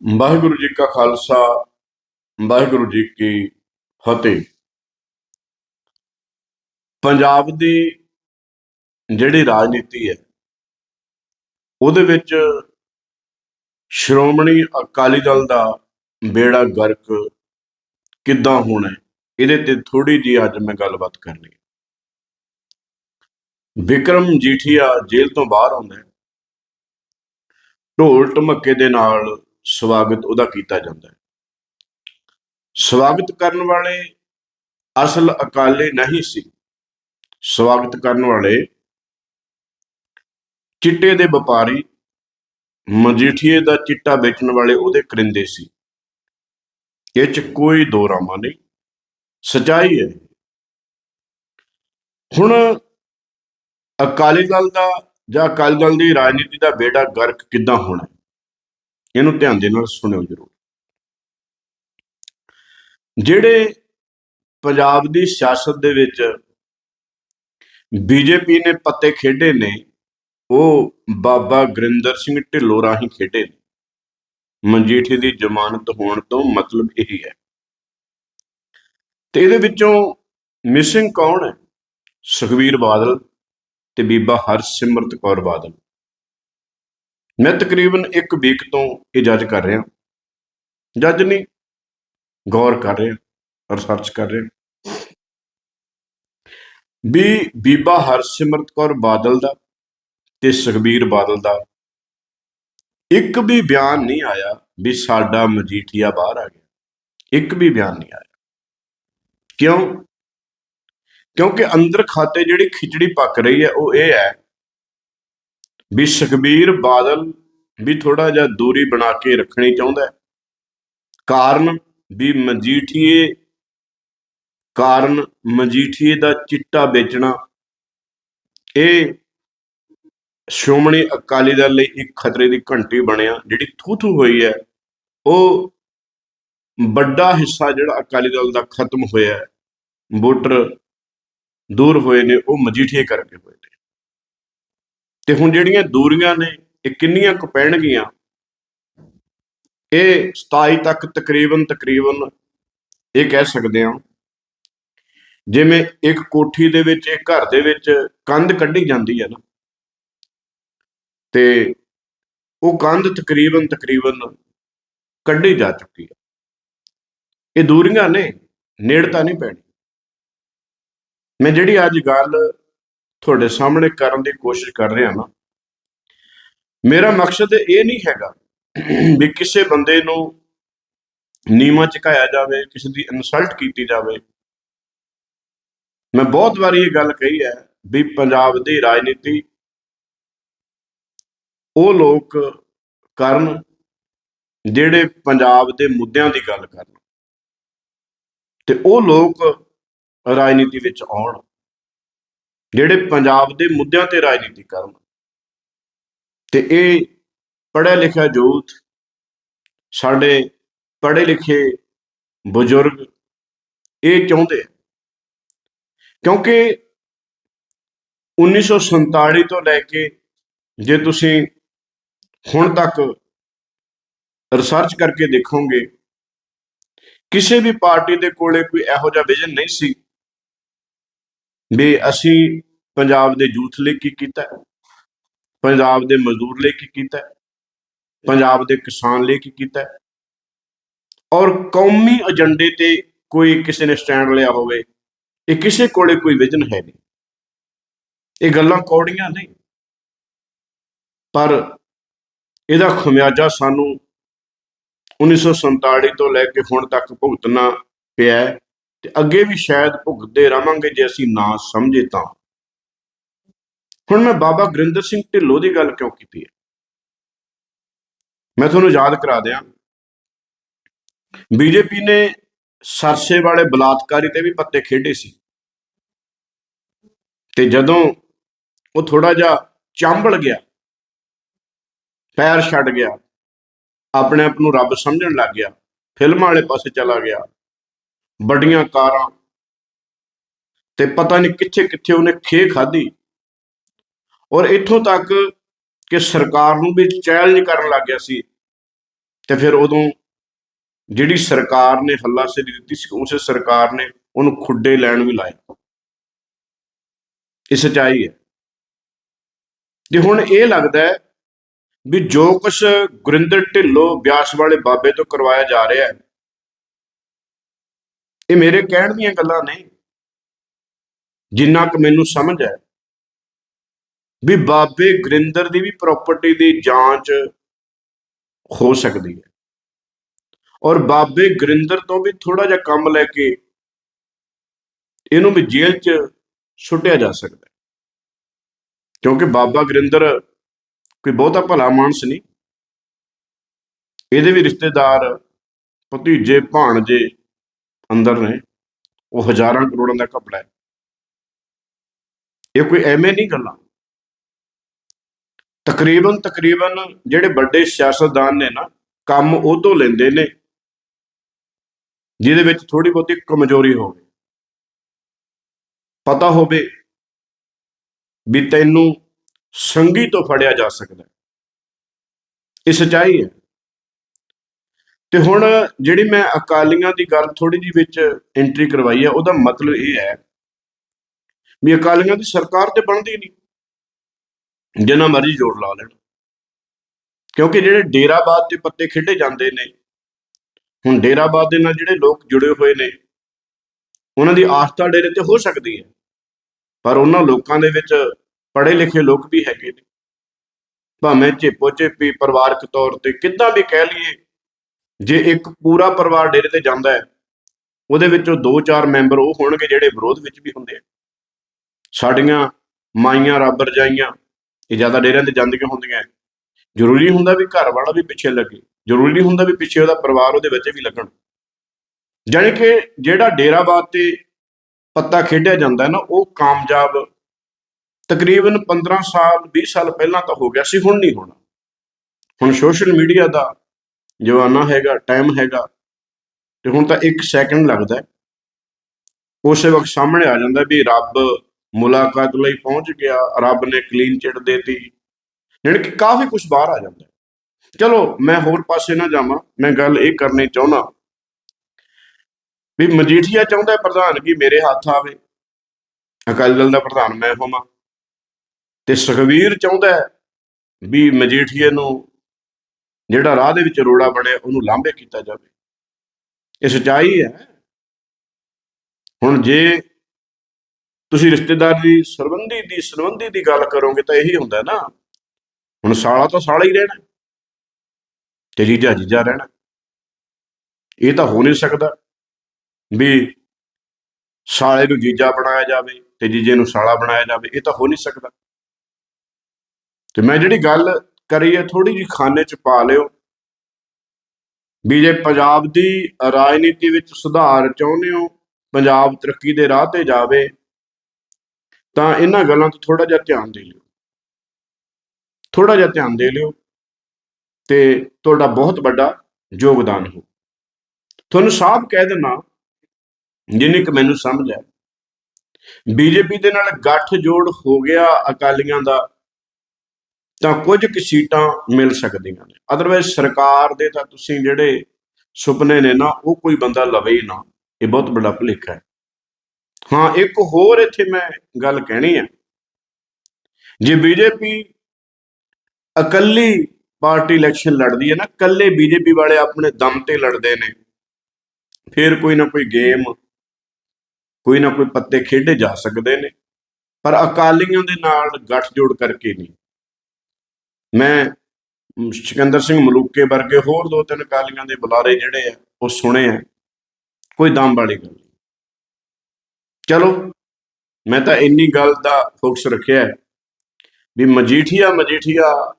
ਵਾਹਿਗੁਰੂ ਜੀ ਕਾ ਖਾਲਸਾ, ਵਾਹਿਗੁਰੂ ਜੀ ਕੀ ਫਤਿਹ। ਪੰਜਾਬ ਦੀ ਜਿਹੜੀ ਰਾਜਨੀਤੀ ਹੈ, ਉਹਦੇ ਵਿੱਚ ਸ਼੍ਰੋਮਣੀ ਅਕਾਲੀ ਦਲ ਦਾ ਬੇੜਾ ਗਰਕ ਕਿੱਦਾਂ ਹੋਣਾ ਇਹਦੇ ਤੇ ਥੋੜੀ ਜੀ ਅੱਜ ਮੈਂ ਗੱਲਬਾਤ ਕਰਨੀ ਹੈ। ਵਿਕਰਮ ਜੀਠੀਆ ਜੇਲ੍ਹ ਤੋਂ ਬਾਹਰ ਆਉਂਦਾ ਢੋਲ ਢਮੱਕੇ ਦੇ ਨਾਲ ਸਵਾਗਤ ਉਹਦਾ ਕੀਤਾ ਜਾਂਦਾ ਹੈ। ਸਵਾਗਤ ਕਰਨ ਵਾਲੇ ਅਸਲ ਅਕਾਲੀ ਨਹੀਂ ਸੀ। ਸਵਾਗਤ ਕਰਨ ਵਾਲੇ ਚਿੱਟੇ ਦੇ ਵਪਾਰੀ, ਮਜੀਠੀਏ ਦਾ ਚਿੱਟਾ ਵੇਚਣ ਵਾਲੇ ਉਹਦੇ ਕਰਿੰਦੇ ਸੀ। ਇਹ ਚ ਕੋਈ ਦੋ ਰਾਮਾ ਨਹੀਂ, ਸਚਾਈ ਹੈ। ਹੁਣ ਅਕਾਲੀ ਦਲ ਦਾ ਜਾਂ ਅਕਾਲੀ ਦਲ ਦੀ ਰਾਜਨੀਤੀ ਦਾ ਬੇੜਾ ਗਰਕ ਕਿੱਦਾਂ ਹੋਣਾ ਇਹਨੂੰ ਧਿਆਨ ਦੇ ਨਾਲ ਸੁਣਿਓ ਜਰੂਰ। ਜਿਹੜੇ ਪੰਜਾਬ ਦੀ ਸਿਆਸਤ ਦੇ ਵਿੱਚ ਬੀਜੇਪੀ ਨੇ ਪੱਤੇ ਖੇਡੇ ਨੇ, ਉਹ ਬਾਬਾ ਗੁਰਿੰਦਰ ਸਿੰਘ ਢਿੱਲੋਂ ਰਾਹੀਂ ਖੇਡੇ ਨੇ। ਮਨਜੀਠੀ ਦੀ ਜ਼ਮਾਨਤ ਹੋਣ ਤੋਂ ਮਤਲਬ ਇਹੀ ਹੈ। ਤੇ ਇਹਦੇ ਵਿੱਚੋਂ ਮਿਸਿੰਗ ਕੌਣ ਹੈ? ਸੁਖਵੀਰ ਬਾਦਲ ਤੇ ਬੀਬਾ ਹਰਸਿਮਰਤ ਕੌਰ ਬਾਦਲ। ਮੈਂ ਤਕਰੀਬਨ ਇੱਕ ਵੀਕ ਤੋਂ ਇਹ ਜੱਜ ਕਰ ਰਿਹਾ। ਜੱਜ ਨਹੀਂ ਗੌਰ ਕਰ ਰਿਹਾ ਰਿਸਰਚ ਕਰ ਰਿਹਾ। ਵੀ ਬੀਬਾ ਹਰਸਿਮਰਤ ਕੌਰ ਬਾਦਲ ਦਾ ਤੇ ਸੁਖਬੀਰ ਬਾਦਲ ਦਾ ਇੱਕ ਵੀ ਬਿਆਨ ਨਹੀਂ ਆਇਆ ਵੀ ਸਾਡਾ ਮਜੀਠੀਆ ਬਾਹਰ ਆ ਗਿਆ। ਇੱਕ ਵੀ ਬਿਆਨ ਨਹੀਂ ਆਇਆ। ਕਿਉਂ? ਕਿਉਂਕਿ ਅੰਦਰ ਖਾਤੇ ਜਿਹੜੀ ਖਿਚੜੀ ਪੱਕ ਰਹੀ ਹੈ, ਉਹ ਇਹ ਹੈ ਵੀ ਸੁਖਬੀਰ ਬਾਦਲ ਵੀ ਥੋੜਾ ਜਿਹਾ ਦੂਰੀ ਬਣਾ ਕੇ ਰੱਖਣੀ ਚਾਹੁੰਦਾ ਹੈ। ਕਾਰਨ ਵੀ ਮਜੀਠੀਏ, ਕਾਰਨ ਮਜੀਠੀਏ ਦਾ ਚਿੱਟਾ ਵੇਚਣਾ, ਇਹ ਸ਼੍ਰੋਮਣੀ ਅਕਾਲੀ ਦਲ ਲਈ ਇੱਕ ਖਤਰੇ ਦੀ ਘੰਟੀ ਬਣਿਆ, ਜਿਹੜੀ ਥੂ ਥੂ ਹੋਈ ਹੈ। ਉਹ ਵੱਡਾ ਹਿੱਸਾ ਜਿਹੜਾ ਅਕਾਲੀ ਦਲ ਦਾ ਖਤਮ ਹੋਇਆ ਹੈ, ਵੋਟਰ ਦੂਰ ਹੋਏ ਨੇ, ਉਹ ਮਜੀਠੀਏ ਕਰਕੇ ਹੋਏ ਨੇ। ਤੇ ਹੁਣ ਜਿਹੜੀਆਂ ਦੂਰੀਆਂ ਨੇ, ਇਹ ਕਿੰਨੀਆਂ ਕੁ ਪੈਣਗੀਆਂ? ਇਹ 27 ਤੱਕ ਤਕਰੀਬਨ ਤਕਰੀਬਨ ਇਹ ਕਹਿ ਸਕਦੇ ਹਾਂ। ਜਿਵੇਂ ਇੱਕ ਕੋਠੀ ਦੇ ਵਿੱਚ, ਇੱਕ ਘਰ ਦੇ ਵਿੱਚ ਕੰਧ ਕੱਢੀ ਜਾਂਦੀ ਹੈ ਨਾ। ਤੇ ਉਹ ਕੰਧ ਤਕਰੀਬਨ ਤਕਰੀਬਨ ਕੱਢੀ ਜਾ ਚੁੱਕੀ ਹੈ। ਇਹ ਦੂਰੀਆਂ ਨੇ, ਨੇੜਤਾ ਨਹੀਂ ਪੈਣੀ। ਮੈਂ ਜਿਹੜੀ ਅੱਜ ਗੱਲ ਤੁਹਾਡੇ ਸਾਹਮਣੇ ਕਰਨ ਦੀ ਕੋਸ਼ਿਸ਼ ਕਰ ਰਿਹਾ ਨਾ, ਮੇਰਾ ਮਕਸਦ ਇਹ ਨਹੀਂ ਹੈਗਾ ਵੀ ਕਿਸੇ ਬੰਦੇ ਨੂੰ ਨੀਮਾ ਚਕਾਇਆ ਜਾਵੇ, ਕਿਸੇ ਦੀ ਇਨਸਲਟ ਕੀਤੀ ਜਾਵੇ। ਮੈਂ ਬਹੁਤ ਵਾਰੀ ਇਹ ਗੱਲ ਕਹੀ ਹੈ ਵੀ ਪੰਜਾਬ ਦੀ ਰਾਜਨੀਤੀ, ਉਹ ਲੋਕ ਕਰਨ ਜਿਹੜੇ ਪੰਜਾਬ ਦੇ ਮੁੱਦਿਆਂ ਦੀ ਗੱਲ ਕਰਨ। ਤੇ ਉਹ ਲੋਕ ਰਾਜਨੀਤੀ ਵਿੱਚ ਆਉਣ। ਜਿਹੜੇ ਪੰਜਾਬ ਦੇ ਮੁੱਦਿਆਂ ਤੇ ਰਾਜਨੀਤੀ ਕਰਨ। ਤੇ ਇਹ ਪੜ੍ਹਿਆ ਲਿਖਿਆ ਯੂਥ ਸਾਡੇ ਪੜ੍ਹੇ ਲਿਖੇ ਬਜ਼ੁਰਗ ਇਹ ਚਾਹੁੰਦੇ ਆ। ਕਿਉਂਕਿ 1947 ਤੋਂ ਲੈ ਕੇ ਜੇ ਤੁਸੀਂ ਹੁਣ ਤੱਕ ਰਿਸਰਚ ਕਰਕੇ ਦੇਖੋਗੇ, ਕਿਸੇ ਵੀ ਪਾਰਟੀ ਦੇ ਕੋਲੇ ਕੋਈ ਇਹੋ ਜਿਹਾ ਵਿਜ਼ਨ ਨਹੀਂ ਸੀ। ਵੀ ਅਸੀਂ ਪੰਜਾਬ ਦੇ ਯੂਥ ਲਈ ਕੀ ਕੀਤਾ? ਪੰਜਾਬ ਦੇ ਮਜ਼ਦੂਰ ਲਈ ਕੀ ਕੀਤਾ? ਪੰਜਾਬ ਦੇ ਕਿਸਾਨ ਲਈ ਕੀ ਕੀਤਾ? ਔਰ ਕੌਮੀ ਏਜੰਡੇ ਤੇ ਕੋਈ ਕਿਸੇ ਨੇ ਸਟੈਂਡ ਲਿਆ ਹੋਵੇ, ਇਹ ਕਿਸੇ ਕੋਲੇ ਕੋਈ ਵਿਜ਼ਨ ਹੈ ਨਹੀਂ। ਇਹ ਗੱਲਾਂ ਕੌੜੀਆਂ ਨਹੀਂ ਪਰ ਇਹਦਾ ਖਮਿਆਜਾ ਸਾਨੂੰ 1947 ਤੋਂ ਲੈ ਕੇ ਹੁਣ ਤੱਕ ਭੁਗਤਣਾ ਪਿਆ ਤੇ ਅੱਗੇ ਵੀ ਸ਼ਾਇਦ ਭੁਗਤਦੇ ਰਵਾਂਗੇ ਜੇ ਅਸੀਂ ਨਾ ਸਮਝੇ ਤਾਂ। ਹੁਣ ਮੈਂ ਬਾਬਾ ਗੁਰਿੰਦਰ ਸਿੰਘ ਢਿੱਲੋਂ ਦੀ ਗੱਲ ਕਿਉਂ ਕੀਤੀ ਹੈ? ਮੈਂ ਤੁਹਾਨੂੰ ਯਾਦ ਕਰਾ ਦਿਆਂ। ਬੀਜੇਪੀ ਨੇ ਸਰਸੇ ਵਾਲੇ ਬਲਾਤਕਾਰੀ ਤੇ ਵੀ ਪੱਤੇ ਖੇਡੇ ਸੀ। ਤੇ ਜਦੋਂ ਉਹ ਥੋੜਾ ਜਿਹਾ ਚਾਂਬਲ ਗਿਆ, ਪੈਰ ਛੱਡ ਗਿਆ, ਆਪਣੇ ਆਪ ਨੂੰ ਰੱਬ ਸਮਝਣ ਲੱਗ ਗਿਆ, ਫਿਲਮਾਂ ਵਾਲੇ ਪਾਸੇ ਚਲਾ ਗਿਆ ਵੱਡੀਆਂ ਕਾਰਾਂ। ਤੇ ਪਤਾ ਨਹੀਂ ਕਿੱਥੇ ਕਿੱਥੇ ਉਹਨੇ ਖੇ ਖਾਧੀ। ਔਰ ਇੱਥੋਂ ਤੱਕ ਕਿ ਸਰਕਾਰ ਨੂੰ ਵੀ ਚੈਲੰਜ ਕਰਨ ਲੱਗ ਗਿਆ ਸੀ। ਤੇ ਫਿਰ ਉਦੋਂ ਜਿਹੜੀ ਸਰਕਾਰ ਨੇ ਹੱਲਾ ਸੇਰੀ ਦਿੱਤੀ ਸੀ, ਉਸੇ ਸਰਕਾਰ ਨੇ ਉਹਨੂੰ ਖੁੱਡੇ ਲੈਣ ਵੀ ਲਾਇਆ ਇਹ ਸੱਚਾਈ ਹੈ। ਤੇ ਹੁਣ ਇਹ ਲੱਗਦਾ ਹੈ ਵੀ ਜੋ ਕੁਝ ਗੁਰਿੰਦਰ ਢਿੱਲੋਂ ਬਿਆਸ ਵਾਲੇ ਬਾਬੇ ਤੋਂ ਕਰਵਾਇਆ ਜਾ ਰਿਹਾ ਹੈ ਇਹ ਮੇਰੇ ਕਹਿਣ ਦੀਆਂ ਗੱਲਾਂ ਨੇ। ਜਿੰਨਾ ਕੁ ਮੈਨੂੰ ਸਮਝ ਹੈ ਵੀ ਬਾਬੇ ਗੁਰਿੰਦਰ ਦੀ ਵੀ ਪ੍ਰਾਪਰਟੀ ਦੀ ਜਾਂਚ ਹੋ ਸਕਦੀ ਹੈ। ਔਰ ਬਾਬੇ ਗੁਰਿੰਦਰ ਤੋਂ ਵੀ ਥੋੜਾ ਜਿਹਾ ਕੰਮ ਲੈ ਕੇ ਇਹਨੂੰ ਵੀ ਜੇਲ੍ਹ 'ਚ ਸੁੱਟਿਆ ਜਾ ਸਕਦਾ ਕਿਉਂਕਿ ਬਾਬਾ ਗੁਰਿੰਦਰ ਕੋਈ ਬਹੁਤਾ ਭਲਾ ਮਾਨਸ ਨਹੀਂ। ਇਹਦੇ ਵੀ ਰਿਸ਼ਤੇਦਾਰ, ਭਤੀਜੇ, ਭਾਣਜੇ ਅੰਦਰ ਨੇ, ਉਹ ਹਜ਼ਾਰਾਂ ਕਰੋੜਾਂ ਦਾ ਕਪੜਾ ਹੈ। ਇਹ ਕੋਈ ਐਵੇਂ ਨਹੀਂ ਗੱਲਾਂ। ਤਕਰੀਬਨ ਤਕਰੀਬਨ ਜਿਹੜੇ ਵੱਡੇ ਸਿਆਸਤਦਾਨ ਨੇ ਨਾ, ਕੰਮ ਉਹ ਤੋਂ ਲੈਂਦੇ ਨੇ, ਜਿਹਦੇ ਵਿੱਚ ਥੋੜੀ ਬਹੁਤੀ ਕਮਜ਼ੋਰੀ ਹੋਵੇ। ਪਤਾ ਹੋਵੇ ਵੀ ਤੈਨੂੰ ਸੰਗੀ ਤੋਂ ਫੜਿਆ ਜਾ ਸਕਦਾ ਇਹ ਸਚਾਈ ਹੈ। ਤੇ ਹੁਣ ਜਿਹੜੀ ਮੈਂ ਅਕਾਲੀਆਂ ਦੀ ਗੱਲ ਥੋੜੀ ਜਿਹੀ ਵਿੱਚ ਐਂਟਰੀ ਕਰਵਾਈ ਹੈ ਉਹਦਾ ਮਤਲਬ ਇਹ ਹੈ ਵੀ ਅਕਾਲੀਆਂ ਦੀ ਸਰਕਾਰ ਤੇ ਬਣਦੀ ਨਹੀਂ। ਜਿੰਨਾ ਮਰਜ਼ੀ ਜ਼ੋਰ ਲਾ ਲੈਣ। ਕਿਉਂਕਿ ਜਿਹੜੇ ਡੇਰਾਬਾਦ ਦੇ ਪੱਤੇ ਖੇਡੇ ਜਾਂਦੇ ਨੇ, ਹੁਣ ਡੇਰਾਬਾਦ ਦੇ ਨਾਲ ਜਿਹੜੇ ਲੋਕ ਜੁੜੇ ਹੋਏ ਨੇ, ਉਹਨਾਂ ਦੀ ਆਸਥਾ ਡੇਰੇ ਤੇ ਹੋ ਸਕਦੀ ਹੈ। ਪਰ ਉਹਨਾਂ ਲੋਕਾਂ ਦੇ ਵਿੱਚ ਪੜ੍ਹੇ ਲਿਖੇ ਲੋਕ ਵੀ ਹੈਗੇ ਨੇ। ਭਾਵੇਂ ਚੇਪੋ ਚੇਪੀ ਪਰਿਵਾਰਕ ਤੌਰ ਤੇ ਕਿੱਦਾਂ ਵੀ ਕਹਿ ਲਈਏ ਜੇ ਇੱਕ ਪੂਰਾ ਪਰਿਵਾਰ ਡੇਰੇ ਤੇ ਜਾਂਦਾ ਹੈ, ਉਹਦੇ ਵਿੱਚੋਂ ਦੋ ਚਾਰ ਮੈਂਬਰ ਉਹ ਹੋਣਗੇ ਜਿਹੜੇ ਵਿਰੋਧ ਵਿੱਚ ਵੀ ਹੁੰਦੇ ਆ। ਸਾਡੀਆਂ ਮਾਈਆਂ ਰੱਬ ਰਜਾਈਆਂ, ਇਹ ਜ਼ਿਆਦਾ ਡੇਰਿਆਂ ਤੇ ਜਾਂਦੀਆਂ ਹੁੰਦੀਆਂ। ਜ਼ਰੂਰੀ ਹੁੰਦਾ ਵੀ ਘਰ ਵਾਲਾ ਵੀ ਪਿੱਛੇ ਲੱਗੇ। ਜ਼ਰੂਰੀ ਹੁੰਦਾ ਵੀ ਪਿੱਛੇ ਉਹਦਾ ਪਰਿਵਾਰ ਉਹਦੇ ਵਿੱਚ ਵੀ ਲੱਗਣ। ਜਾਣੀ ਕਿ ਜਿਹੜਾ ਡੇਰਾਬਾਦ ਤੇ ਪੱਤਾ ਖੇਡਿਆ ਜਾਂਦਾ ਨਾ, ਉਹ ਕਾਮਯਾਬ ਤਕਰੀਬਨ 15 ਸਾਲ 20 ਸਾਲ ਪਹਿਲਾਂ ਤਾਂ ਹੋ ਗਿਆ ਸੀ, ਹੁਣ ਨਹੀਂ ਹੋਣਾ। ਹੁਣ ਸੋਸ਼ਲ ਮੀਡੀਆ ਦਾ ਜਵਾਨਾ ਹੈਗਾ ਟਾਈਮ ਹੈਗਾ ਤੇ ਹੁਣ ਤਾਂ 1 ਸੈਕਿੰਡ ਲੱਗਦਾ ਉਸੇ ਵਕਤ ਸਾਹਮਣੇ ਆ ਜਾਂਦਾ ਵੀ ਰੱਬ ਮੁਲਾਕਾਤ ਲਈ ਪਹੁੰਚ ਗਿਆ, ਰੱਬ ਨੇ ਕਲੀਨ ਚਿੱਟ ਦੇਤੀ। ਯਾਨੀ ਕਿ ਕਾਫੀ ਕੁਝ ਬਾਹਰ ਆ ਜਾਂਦਾ ਚਲੋ, ਮੈਂ ਹੋਰ ਪਾਸੇ ਨਾ ਜਾਵਾਂ, ਮੈਂ ਗੱਲ ਇਹ ਕਰਨੀ ਚਾਹੁੰਦਾ ਵੀ ਮਜੀਠੀਆ ਚਾਹੁੰਦਾ ਪ੍ਰਧਾਨ ਪ੍ਰਧਾਨਗੀ ਮੇਰੇ ਹੱਥ ਆਵੇ। ਅਕਾਲੀ ਦਲ ਦਾ ਪ੍ਰਧਾਨ ਮੈਂ ਹੋਵਾਂ। ਤੇ ਸੁਖਵੀਰ ਚਾਹੁੰਦਾ ਵੀ ਮਜੀਠੀਏ ਨੂੰ ਜਿਹੜਾ ਰਾਹ ਦੇ ਵਿੱਚ ਰੋੜਾ ਬਣਿਆ, ਉਹਨੂੰ ਲਾਂਭੇ ਕੀਤਾ ਜਾਵੇ। ਇਹ ਸੱਚਾਈ ਹੈ। ਹੁਣ ਜੇ ਤੁਸੀਂ ਰਿਸ਼ਤੇਦਾਰੀ ਸਰਬੰਧੀ ਦੀ ਸੰਬੰਧੀ ਦੀ ਗੱਲ ਕਰੋਗੇ ਤਾਂ ਇਹੀ ਹੁੰਦਾ ਨਾ, ਹੁਣ ਸਾਲਾ ਤਾਂ ਸਾਲਾ ਹੀ ਰਹਿਣਾ, ਤੇ ਜੀਜਾ ਜੀਜਾ ਰਹਿਣਾ। ਇਹ ਤਾਂ ਹੋ ਨਹੀਂ ਸਕਦਾ ਵੀ ਸਾਲੇ ਨੂੰ ਜੀਜਾ ਬਣਾਇਆ ਜਾਵੇ ਤੇ ਜੀਜੇ ਨੂੰ ਸਾਲਾ ਬਣਾਇਆ ਜਾਵੇ, ਇਹ ਤਾਂ ਹੋ ਨਹੀਂ ਸਕਦਾ। ਤੇ ਮੈਂ ਜਿਹੜੀ ਗੱਲ ਕਰੀ ਹੈ ਥੋੜੀ ਜਿਹੀ ਖਾਨੇ ਚ ਪਾ ਲਿਓ। ਵੀ ਜੇ ਪੰਜਾਬ ਦੀ ਰਾਜਨੀਤੀ ਵਿੱਚ ਸੁਧਾਰ ਚਾਹੁੰਦੇ ਹੋ, ਪੰਜਾਬ ਤਰੱਕੀ ਦੇ ਰਾਹ ਤੇ ਜਾਵੇ, ਤਾਂ ਇਹਨਾਂ ਗੱਲਾਂ ਤੋਂ ਥੋੜਾ ਜਿਹਾ ਧਿਆਨ ਦੇ ਲਿਓ। ਥੋੜਾ ਜਿਹਾ ਧਿਆਨ ਦੇ ਲਿਓ ਤੇ ਤੁਹਾਡਾ ਬਹੁਤ ਵੱਡਾ ਯੋਗਦਾਨ ਹੋ। ਤੁਹਾਨੂੰ ਸਾਫ਼ ਕਹਿ ਦਿੰਨਾ ਜਿੰਨੀ ਕਿ ਮੈਨੂੰ ਸਮਝ ਹੈ, ਬੀਜੇਪੀ ਦੇ ਨਾਲ ਗੱਠ ਜੋੜ ਹੋ ਗਿਆ ਅਕਾਲੀਆਂ ਦਾ। ਤਾਂ ਕੁਝ ਕੁ ਸੀਟਾਂ ਮਿਲ ਸਕਦੀਆਂ ਨੇ। ਅਦਰਵਾਇਜ਼ ਸਰਕਾਰ ਦੇ ਤਾਂ ਤੁਸੀਂ ਜਿਹੜੇ ਸੁਪਨੇ ਨੇ ਨਾ, ਉਹ ਕੋਈ ਬੰਦਾ ਲਵੇ ਹੀ ਨਾ। ਇਹ ਬਹੁਤ ਵੱਡਾ ਭੁਲੇਖਾ ਹੈ। ਹਾਂ, ਇੱਕ ਹੋਰ ਇੱਥੇ ਮੈਂ ਗੱਲ ਕਹਿਣੀ ਹੈ। ਜੇ ਬੀਜੇਪੀ ਇਕੱਲੀ ਪਾਰਟੀ ਇਲੈਕਸ਼ਨ ਲੜਦੀ ਹੈ ਨਾ, ਇਕੱਲੇ ਬੀਜੇਪੀ ਵਾਲੇ ਆਪਣੇ ਦਮ ਤੇ ਲੜਦੇ ਨੇ, ਫਿਰ ਕੋਈ ਨਾ ਕੋਈ ਗੇਮ ਕੋਈ ਨਾ ਕੋਈ ਪੱਤੇ ਖੇਡੇ ਜਾ ਸਕਦੇ ਨੇ। ਪਰ ਅਕਾਲੀਆਂ ਦੇ ਨਾਲ ਗੱਠਜੋੜ ਕਰਕੇ ਨਹੀਂ। ਮੈਂ ਮ, ਸਿਕੰਦਰ ਸਿੰਘ ਮਲੂਕੇ ਵਰਗੇ ਹੋਰ ਦੋ ਤਿੰਨ ਅਕਾਲੀਆਂ ਦੇ ਬੁਲਾਰੇ ਜਿਹੜੇ ਆ ਉਹ ਸੁਣੇ ਆ। ਕੋਈ ਦਮ ਵਾਲੀ ਗੱਲ ਨਹੀਂ। ਚਲੋ ਮੈਂ ਤਾਂ ਇੰਨੀ ਗੱਲ ਦਾ ਫੋਕਸ ਰੱਖਿਆ ਵੀ ਮਜੀਠੀਆ ਮਜੀਠੀਆ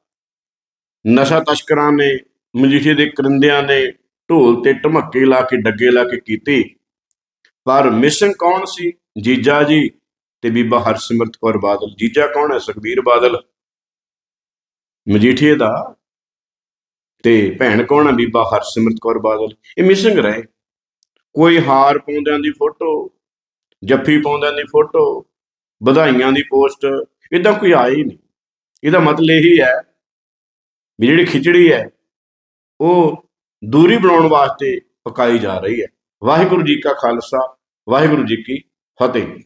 ਨਸ਼ਾ ਤਸਕਰਾਂ ਨੇ ਮਜੀਠੀਏ ਦੇ ਕਰਿੰਦਿਆਂ ਨੇ ਢੋਲ ਤੇ ਢਮੱਕੇ ਲਾ ਕੇ ਡੱਗੇ ਲਾ ਕੇ ਕੀਤੀ। ਪਰ ਮਿਸ਼ਨ ਕੌਣ ਸੀ? ਜੀਜਾ ਜੀ ਤੇ ਬੀਬਾ ਹਰਸਿਮਰਤ ਕੌਰ ਬਾਦਲ। ਜੀਜਾ ਕੌਣ ਹੈ? ਸੁਖਬੀਰ ਬਾਦਲ। ਮਜੀਠੀਏ ਦਾ ਤੇ ਭੈਣ ਕੌਣ ਆ ਬੀਬਾ ਹਰਸਿਮਰਤ ਕੌਰ ਬਾਦਲ? ਇਹ ਮਿਸਿੰਗ ਰਹੇ। ਕੋਈ ਹਾਰ ਪਾਉਂਦਿਆਂ ਦੀ ਫੋਟੋ, ਜੱਫੀ ਪਾਉਂਦਿਆਂ ਦੀ ਫੋਟੋ, ਵਧਾਈਆਂ ਦੀ ਪੋਸਟ ਇਦਾਂ ਕੋਈ ਆਇਆ ਹੀ ਨਹੀਂ। ਇਹਦਾ ਮਤਲਬ ਇਹੀ ਹੈ ਵੀ ਜਿਹੜੀ ਖਿਚੜੀ ਹੈ, ਉਹ ਦੂਰੀ ਬਣਾਉਣ ਵਾਸਤੇ ਪਕਾਈ ਜਾ ਰਹੀ ਹੈ। ਵਾਹਿਗੁਰੂ ਜੀ ਕਾ ਖਾਲਸਾ, ਵਾਹਿਗੁਰੂ ਜੀ ਕੀ ਫਤਿਹ।